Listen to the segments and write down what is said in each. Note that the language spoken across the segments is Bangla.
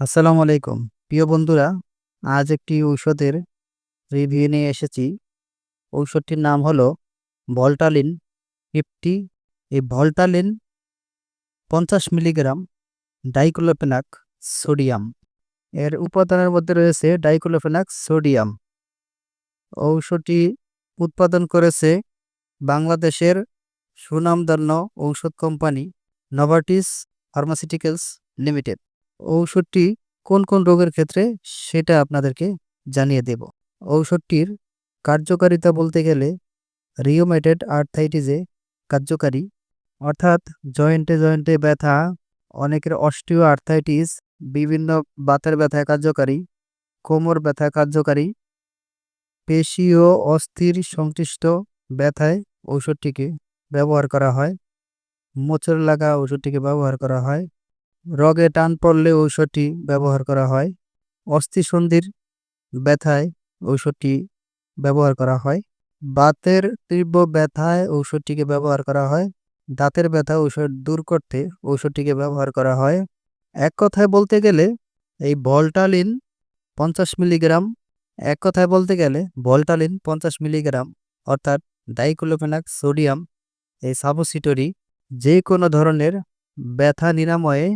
আসসালামু আলাইকুম। প্রিয় বন্ধুরা, আজ একটি ঔষধের রিভিউ নিয়ে এসেছি। ঔষধটির নাম হলো ভল্টালিন ফিফটি। এই ভল্টালিন পঞ্চাশ মিলিগ্রাম ডাইক্লোফেনাক সোডিয়াম। এর উপাদানের মধ্যে রয়েছে ডাইক্লোফেনাক সোডিয়াম। ঔষধটি উৎপাদন করেছে বাংলাদেশের সুনামধন্য ঔষধ কোম্পানি নভার্টিস ফার্মাসিউটিক্যালস লিমিটেড। ঔষধটি কোন কোন রোগের ক্ষেত্রে সেটা আপনাদেরকে জানিয়ে দেব। ঔষধটির কার্যকারিতা বলতে গেলে রিওমেটেড আর্থাইটিসে কার্যকারী, অর্থাৎ জয়েন্টে জয়েন্টে ব্যথা, অনেকের অস্টিও আর্থাইটিস বিভিন্ন বাতের ব্যথায় কার্যকারী, কোমর ব্যথা কার্যকারী পেশি ও অস্থির সংশ্লিষ্ট ব্যথায় ঔষধটিকে ব্যবহার করা হয়, মোচড় লাগা ওষুধটিকে ব্যবহার করা হয় রগে টান পড়লে ঔষধটি ব্যবহার করা হয়। অস্থিসন্ধির ব্যথায় ঔষধটি ব্যবহার করা হয়। বাতের তীব্র ব্যথায় ঔষধটিকে ব্যবহার করা হয়। দাঁতের ব্যথা ঔষধ দূর করতে ঔষধটিকে ব্যবহার করা হয়। এক কথায় বলতে গেলে এই ভল্টালিন পঞ্চাশ মিলিগ্রাম, এক কথায় বলতে গেলে ভল্টালিন পঞ্চাশ মিলিগ্রাম অর্থাৎ ডাইক্লোফেনাক সোডিয়াম এই সাবসিটরি যে কোনো ধরনের ব্যথা নিরাময়ে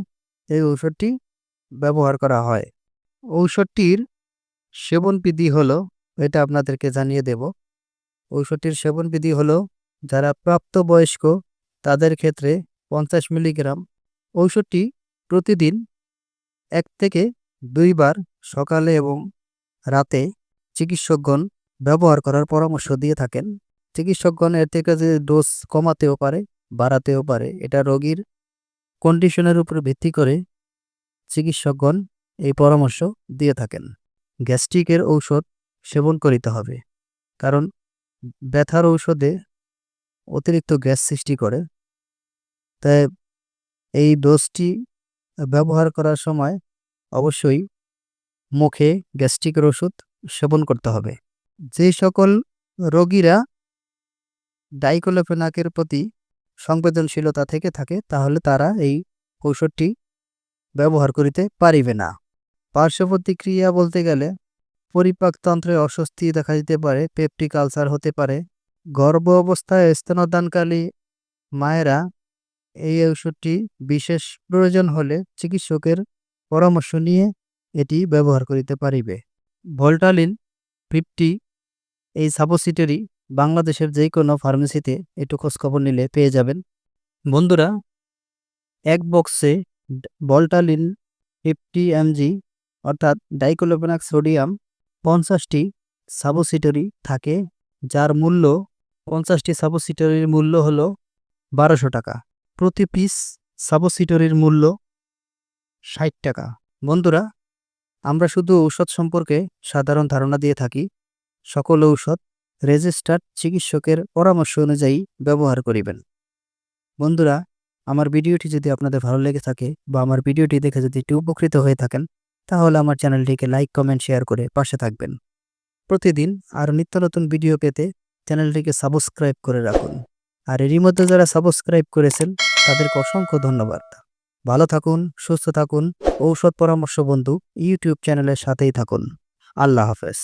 এই ঔষধটি ব্যবহার করা হয়। ঔষধটির সেবনবিধি হলো, এটা আপনাদেরকে জানিয়ে দেব। ঔষধটির সেবনবিধি হলো, যারা প্রাপ্তবয়স্ক, তাদের ক্ষেত্রে পঞ্চাশ মিলিগ্রাম ঔষধটি প্রতিদিন এক থেকে দুইবার সকালে এবং রাতে চিকিৎসকগণ ব্যবহার করার পরামর্শ দিয়ে থাকেন। চিকিৎসকগণ এর থেকে যে ডোজ কমাতেও পারে, বাড়াতেও পারে, এটা রোগীর কন্ডিশনের উপর ভিত্তি করে চিকিৎসকগণ এই পরামর্শ দিয়ে থাকেন। গ্যাস্ট্রিকের ঔষধ সেবন করিতে হবে, কারণ ব্যথার ঔষধে অতিরিক্ত গ্যাস সৃষ্টি করে। তাই এই ডোজটি ব্যবহার করার সময় অবশ্যই মুখে গ্যাস্ট্রিকের ওষুধ সেবন করতে হবে। যে সকল রোগীরা ডাইকোলোফেনাকের প্রতি সংবেদনশীলতা থেকে থাকে, তাহলে তারা এই ঔষধটি ব্যবহার করিতে পারিবে না। পার্শ্ব প্রতিক্রিয়া বলতে গেলে পরিপাকতন্ত্রে অস্বস্তি দেখা দিতে পারে পেপটিক আলসার হতে পারে, গর্ভ অবস্থায় স্তনদানকালী মায়েরা এই ঔষধটি বিশেষ প্রয়োজন হলে চিকিৎসকের পরামর্শ নিয়ে এটি ব্যবহার করিতে পারিবে। ভোল্টালিন ফিফটি এই সাবসিটারি বাংলাদেশের যে কোনো ফার্মেসিতে একটু খোঁজখবর নিলে পেয়ে যাবেন। বন্ধুরা, এক বক্সে ভল্টালিন ফিফটি এমজি অর্থাৎ ডাইক্লোফেনাক সোডিয়াম পঞ্চাশটি সাবসিটরি থাকে, যার মূল্য পঞ্চাশটি সাবসিটরির মূল্য হল বারোশো টাকা। প্রতি পিস সাবসিটরির মূল্য ষাট টাকা। বন্ধুরা, আমরা শুধু ঔষধ সম্পর্কে সাধারণ ধারণা দিয়ে থাকি। সকল ঔষধ রেজিস্টার্ড চিকিৎসকের পরামর্শ অনুযায়ী ব্যবহার করিবেন। বন্ধুরা, আমার ভিডিওটি যদি আপনাদের ভালো লেগে থাকে বা আমার ভিডিওটি দেখে যদি একটু উপকৃত হয়ে থাকেন, তাহলে আমার চ্যানেলটিকে লাইক, কমেন্ট, শেয়ার করে পাশে থাকবেন। প্রতিদিন আর নিত্য নতুন ভিডিও পেতে চ্যানেলটিকে সাবস্ক্রাইব করে রাখুন। আর এরই মধ্যে যারা সাবস্ক্রাইব করেছেন, তাদেরকে অসংখ্য ধন্যবাদ। ভালো থাকুন, সুস্থ থাকুন, ঔষধ পরামর্শ বন্ধু ইউটিউব চ্যানেলের সাথেই থাকুন। আল্লাহ হাফেজ।